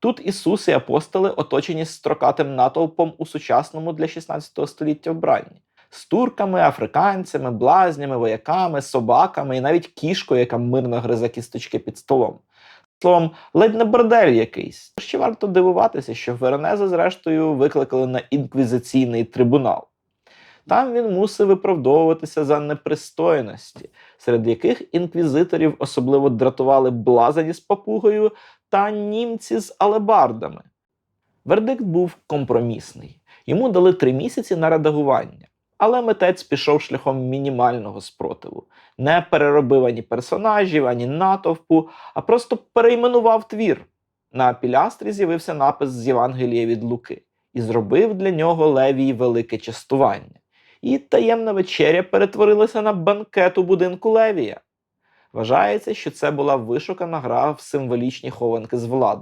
Тут Ісус і апостоли оточені строкатим натовпом у сучасному для 16 століття вбранні. З турками, африканцями, блазнями, вояками, собаками і навіть кішкою, яка мирно гризе кісточки під столом. Словом, ледь не бордель якийсь. Ще варто дивуватися, що Веронеза, зрештою, викликали на інквізиційний трибунал. Там він мусив виправдовуватися за непристойності, серед яких інквізиторів особливо дратували блазані з папугою та німці з алебардами. Вердикт був компромісний. Йому дали три місяці на редагування. Але митець пішов шляхом мінімального спротиву, не переробив ані персонажів, ані натовпу, а просто перейменував твір. На пілястрі з'явився напис з Євангелія від Луки і зробив для нього Левій велике частування. І таємна вечеря перетворилася на банкет у будинку Левія. Вважається, що це була вишукана гра в символічні хованки з влади.